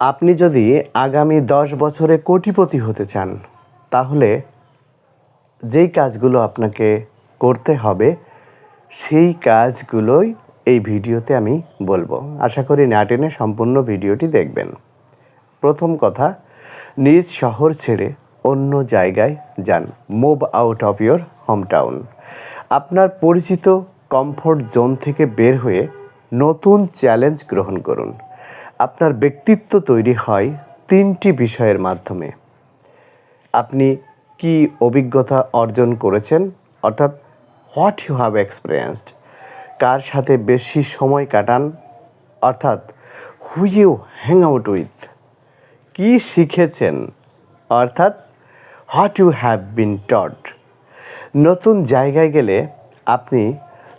আপনি যদি আগামী দশ বছরে কোটিপতি হতে চান, তাহলে যেই কাজগুলো আপনাকে করতে হবে, সেই কাজগুলোই এই ভিডিওতে আমি বলব। আশা করি নাটেনে সম্পূর্ণ ভিডিওটি দেখবেন। প্রথম কথা, নিজ শহর ছেড়ে অন্য জায়গায় যান। Move out of your home town আপনার পরিচিত কমফোর্ট জোন থেকে বের হয়ে নতুন চ্যালেঞ্জ গ্রহণ করুন। আপনার ব্যক্তিত্ব তৈরি হয় তিনটি বিষয়ের মাধ্যমে। আপনি কি অভিজ্ঞতা অর্জন করেছেন? অর্থাৎ হোয়াট ইউ হ্যাভ এক্সপিরিয়েন্সড কার সাথে বেশি সময় কাটান? অর্থাৎ who you hang out with কি শিখেছেন? অর্থাৎ what you have been taught নতুন জায়গায় গেলে আপনি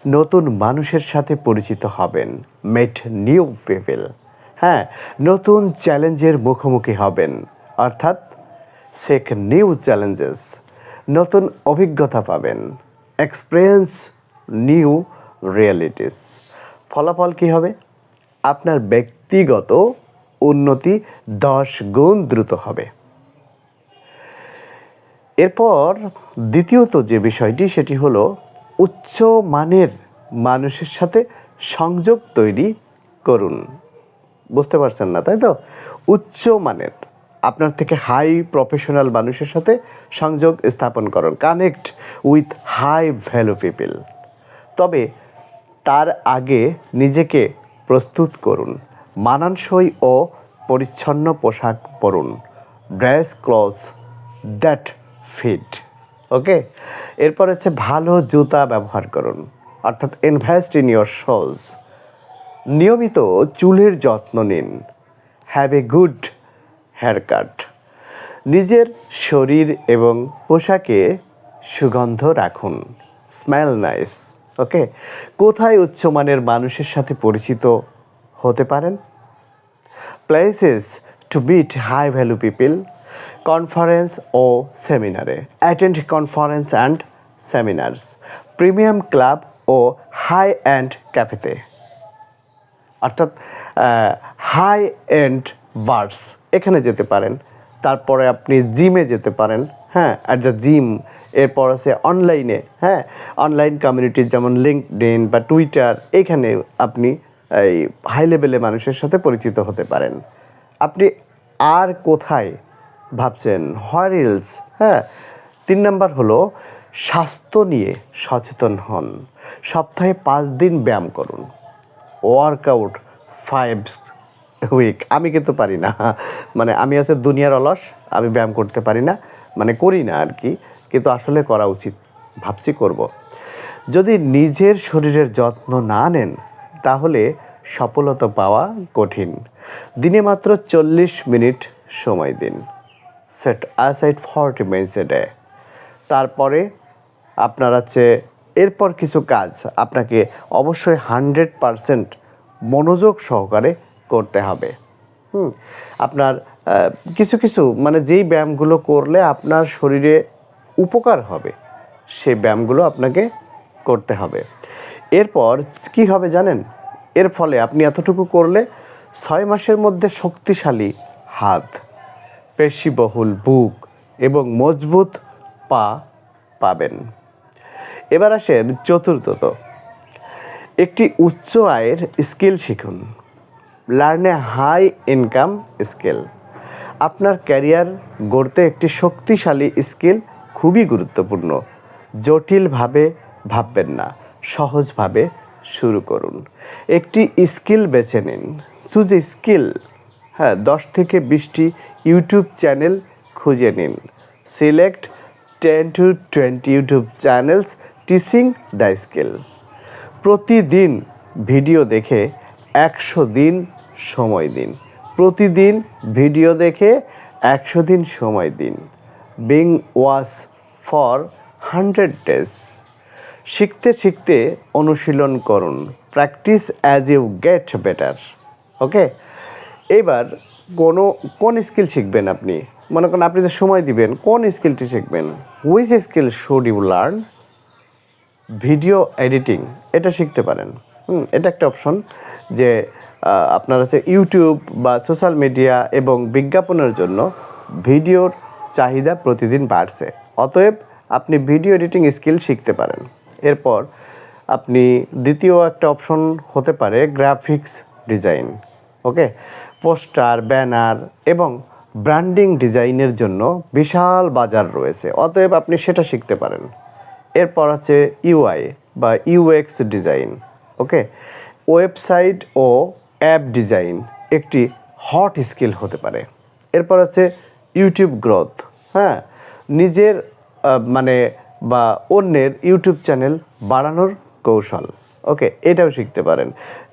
নতুন মানুষের সাথে পরিচিত হবেন। মেট নিউ পিপল হ্যাঁ নতুন চ্যালেঞ্জের মুখোমুখি হবেন। অর্থাৎ সেক নিউ চ্যালেঞ্জেস নতুন অভিজ্ঞতা পাবেন। এক্সপিরিয়েন্স নিউ রিয়েলিটিস ফলাফল কী হবে? আপনার ব্যক্তিগত উন্নতি দশ গুণ দ্রুত হবে। এরপর দ্বিতীয়ত যে বিষয়টি, সেটি হলো উচ্চ মানের মানুষের সাথে সংযোগ তৈরি করুন। বুঝতে পারছেন না, তাই তো? উচ্চ মানের, আপনার থেকে হাই প্রফেশনাল মানুষের সাথে সংযোগ স্থাপন করুন connect with high value people তবে তার আগে নিজেকে প্রস্তুত করুন, মানানসই ও পরিচ্ছন্ন পোশাক পরুন dress cloth that fit okay এরপর হচ্ছে ভালো জুতা ব্যবহার করুন, অর্থাৎ ইনভেস্ট ইন ইয়োর শোজ নিয়মিত চুলের যত্ন নিন। Have a good hair cut নিজের শরীর এবং পোশাকে সুগন্ধ রাখুন। স্মেল নাইস ওকে কোথায় উচ্চমানের মানুষের সাথে পরিচিত হতে পারেন? Places to meet high value people conference ও সেমিনারে attend conference and seminars premium club O high and ক্যাফেতে অর্থাৎ হাই এন্ড বার্ডস এখানে যেতে পারেন। তারপরে আপনি জিমে যেতে পারেন হ্যাঁ অ্যাট দ্য জিম এরপর আছে অনলাইনে হ্যাঁ অনলাইন কমিউনিটির যেমন লিঙ্কডইন বা টুইটার এখানে আপনি এই হাই লেভেলে মানুষের সাথে পরিচিত হতে পারেন। আপনি আর কোথায় ভাবছেন? হরিলস হ্যাঁ তিন নাম্বার হলো স্বাস্থ্য নিয়ে সচেতন হন। সপ্তাহে পাঁচ দিন ব্যায়াম করুন। ওয়ার্কআউট ফাইভ উইক আমি কিন্তু পারি না। মানে আমি হচ্ছে দুনিয়ার অলস, আমি ব্যায়াম করতে পারি না। মানে করি না আর কি। কিন্তু আসলে করা উচিত। ভাবছি করব। যদি নিজের শরীরের যত্ন না নেন, তাহলে সফলতা পাওয়া কঠিন। দিনে মাত্র চল্লিশ মিনিট সময় দিন। Set aside forty minutes a day তারপরে আপনার হচ্ছে এরপর কিছু কাজ আপনাকে অবশ্যই হান্ড্রেড পারসেন্ট মনোযোগ সহকারে করতে হবে। হুম, আপনার কিছু কিছু মানে যেই ব্যায়ামগুলো করলে আপনার শরীরে উপকার হবে, সেই ব্যায়ামগুলো আপনাকে করতে হবে। এরপর কি হবে জানেন? এর ফলে আপনি এতটুকু করলে ছয় মাসের মধ্যে শক্তিশালী হাত, পেশিবহুল বুক এবং মজবুত পা পাবেন। এবার আসেন চতুর্থত। একটি উচ্চ আয়ের স্কিল শিখুন। লার্ন হাই ইনকাম স্কিল আপনার ক্যারিয়ার গড়তে একটি শক্তিশালী স্কিল খুবই গুরুত্বপূর্ণ। জটিলভাবে ভাববেন না। সহজভাবে শুরু করুন। একটি স্কিল বেছে নিন। চুজ স্কিল হ্যাঁ দশ থেকে বিশটি ইউটিউব চ্যানেল খুঁজে নিন। Select ten to twenty YouTube channels teaching the skill. প্রতিদিন ভিডিও দেখে একশো দিন সময় দিন। প্রতিদিন ভিডিও দেখে একশো দিন সময় দিন। Being was for hundred days শিখতে শিখতে অনুশীলন করুন। Practice as you get better okay এবার কোনো, কোন স্কিল শিখবেন আপনি? মনে করেন আপনি যে সময় দিবেন, কোন স্কিলটি শিখবেন? Which skill should you learn video editing এটা শিখতে পারেন। হুম, এটা একটা অপশন যে আপনার হচ্ছে ইউটিউব বা সোশ্যাল মিডিয়া এবং বিজ্ঞাপনের জন্য ভিডিওর চাহিদা প্রতিদিন বাড়ছে। অতএব আপনি ভিডিও এডিটিং স্কিল শিখতে পারেন। এরপর আপনি দ্বিতীয় একটা অপশন হতে পারে graphics design okay poster banner এবং ব্র্যান্ডিং ডিজাইনের জন্য বিশাল বাজার রয়েছে। অতএব আপনি সেটা শিখতে পারেন। এরপর আছে ইউআই বা ইউএক্স ডিজাইন, ওকে? ওয়েবসাইট ও অ্যাপ ডিজাইন একটি হট স্কিল হতে পারে। এরপর আছে ইউটিউব গ্রোথ হ্যাঁ? নিজের মানে বা অন্যের ইউটিউব চ্যানেল বাড়ানোর কৌশল, ওকে? এটাও শিখতে পারেন।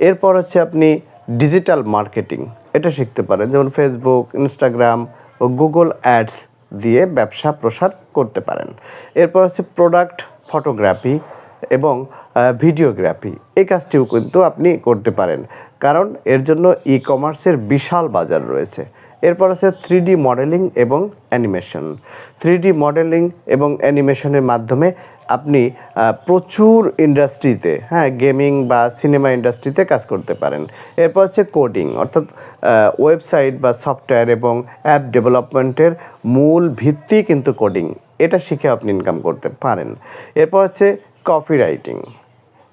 এরপর হচ্ছে আপনি ডিজিটাল মার্কেটিং এটা শিখতে পারেন, যেমন ফেসবুক ইনস্টাগ্রাম ও গুগল অ্যাডস দিয়ে ব্যবসা প্রসার করতে পারেন। এরপর হচ্ছে প্রোডাক্ট ফটোগ্রাফি এবং ভিডিওগ্রাফি এই কাজটিও কিন্তু আপনি করতে পারেন, কারণ এর জন্য ই কমার্সের বিশাল বাজার রয়েছে। এরপর আছে থ্রি মডেলিং এবং অ্যানিমেশন থ্রি মডেলিং এবং অ্যানিমেশনের মাধ্যমে আপনি প্রচুর ইন্ডাস্ট্রিতে হ্যাঁ গেমিং বা সিনেমা ইন্ডাস্ট্রিতে কাজ করতে পারেন। এরপর হচ্ছে কোডিং অর্থাৎ ওয়েবসাইট বা সফটওয়্যার এবং অ্যাপ ডেভেলপমেন্টের মূল ভিত্তি কিন্তু কোডিং এটা শিখে আপনি ইনকাম করতে পারেন। এরপর হচ্ছে কপি রাইটিং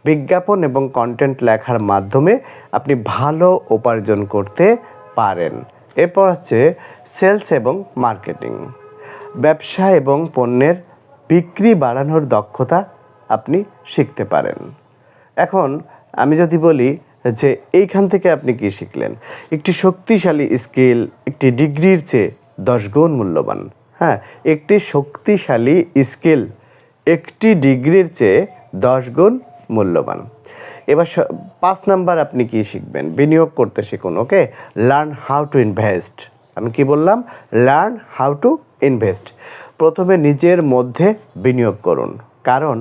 বিজ্ঞাপন এবং কন্টেন্ট লেখার মাধ্যমে আপনি ভালো উপার্জন করতে পারেন। এরপর হচ্ছে সেলস এবং মার্কেটিং ব্যবসা এবং পণ্যের বিক্রি বাড়ানোর দক্ষতা আপনি শিখতে পারেন। এখন আমি যদি বলি যে এইখান থেকে আপনি কি শিখলেন? একটি শক্তিশালী স্কিল, একটি ডিগ্রির চেয়ে দশ গুণ মূল্যবান। হ্যাঁ একটি শক্তিশালী স্কিল, একটি ডিগ্রির চেয়ে দশ গুণ মূল্যবান। এবার পাঁচ নাম্বার আপনি কি শিখবেন? বিনিয়োগ করতে শিখুন, okay? Learn how to invest আমি কি বললাম? Learn how to invest. প্রথমে নিজের মধ্যে বিনিয়োগ করুন, কারণ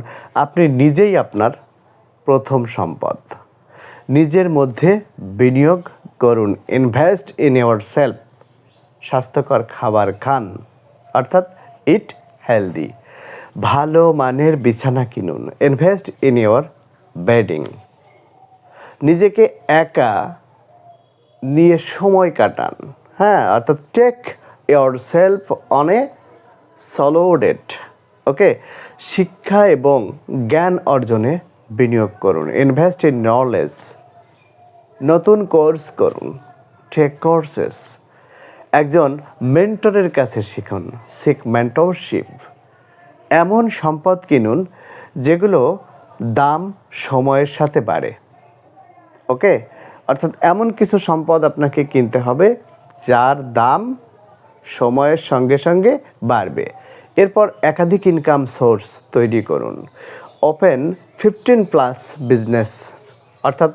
আপনি নিজেই আপনার প্রথম সম্পদ। নিজের মধ্যে বিনিয়োগ করুন, ইনভেস্ট ইন ইউর সেলফ স্বাস্থ্যকর খাবার খান, অর্থাৎ ইট হেলদি। ভালো মানের বিছানা কিনুন, ইনভেস্ট ইন ইউর বেডিং। নিজেকে একা নিয়ে সময় কাটান হ্যাঁ অর্থাৎ take self on a solo date okay শিক্ষা এবং জ্ঞান অর্জনে বিনিয়োগ করুন ইনভেস্ট ইন নলেজ নতুন কোর্স করুন টেক কোর্সেস একজন মেন্টরের কাছে শিখুন সিক মেন্টরশিপ এমন সম্পদ কিনুন যেগুলো দাম সময়ের সাথে বাড়ে ওকে অর্থাৎ এমন কিছু সম্পদ আপনাকে কিনতে হবে যার দাম সময়ের সঙ্গে সঙ্গে বাড়বে। এরপর একাধিক ইনকাম সোর্স তৈরি করুন। ওপেন ফিফটিন প্লাস বিজনেস অর্থাৎ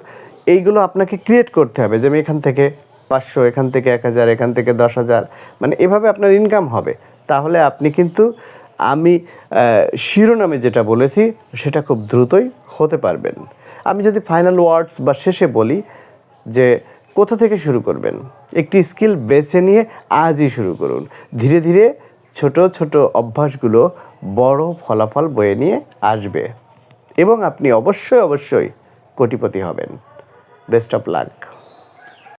এইগুলো আপনাকে ক্রিয়েট করতে হবে। যে আমি এখান থেকে পাঁচশো, এখান থেকে এক হাজার, এখান থেকে দশ হাজার মানে এভাবে আপনার ইনকাম হবে। তাহলে আপনি কিন্তু, আমি শিরোনামে যেটা বলেছি, সেটা খুব দ্রুতই হতে পারবেন। আমি যদি ফাইনাল ওয়ার্ডস বা শেষে বলি যে কোথা থেকে শুরু করবেন? একটি স্কিল বেছে নিয়ে আজই শুরু করুন। ধীরে ধীরে ছোট ছোট অভ্যাসগুলো বড় ফলাফল বয়ে নিয়ে আসবে। এবং আপনি অবশ্যই অবশ্যই কোটিপতি হবেন। Best of luck.